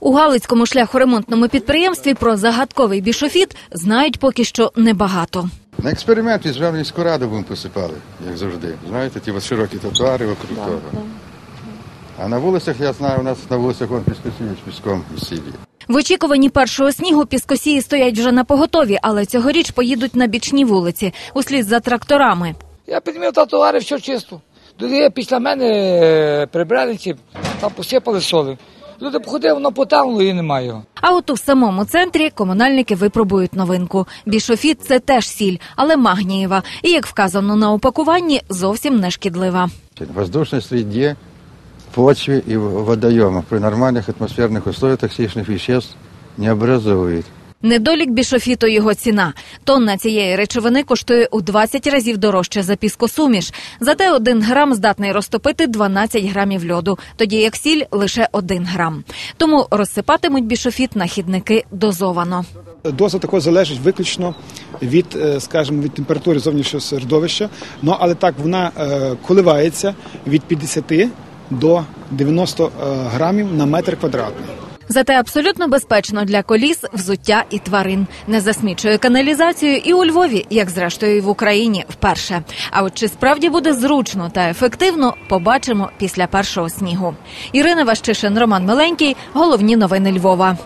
У Галицькому шляхоремонтному підприємстві про загадковий бішофіт знають поки що небагато. На експеримент візьмемо міську раду будемо посипали, як завжди. Знаєте, ті от широкі тротуари вокруг того. А на вулицях, я знаю, у нас на вулицях вон піскосіють піском і сілі. В очікуванні першого снігу піскосії стоять вже на поготові, але цьогоріч поїдуть на бічні вулиці, услід за тракторами. Я підмів татуари, все чисто. Після мене е, прибранці, там посипали соли. Люди походили, воно потемнуло і немає його. А от у самому центрі комунальники випробують новинку. Бішофіт це теж сіль, але магнієва. І як вказано на упакуванні, зовсім не шкідлива. Воздушной среде, почве и в водоемах при нормальных атмосферных условиях токсичных веществ не образует. Недолік бішофіту його ціна. Тонна цієї речовини коштує у 20 разів дорожче за піскосуміш. Зате один грам здатний розтопити 12 грамів льоду, тоді як сіль лише 1 грам. Тому розсипатимуть бішофіт на хідники дозовано. Доза також залежить виключно від, е, скажімо, від температури зовнішнього середовища. Ну але так вона е, коливається від 50 до 90 е, грамів на метр квадратний. Зате абсолютно безпечно для коліс, взуття і тварин. Не засмічує каналізацію і у Львові, як зрештою і в Україні вперше. А от чи справді буде зручно та ефективно, побачимо після першого снігу. Ірина Ващишин, Роман Миленький. Головні новини Львова.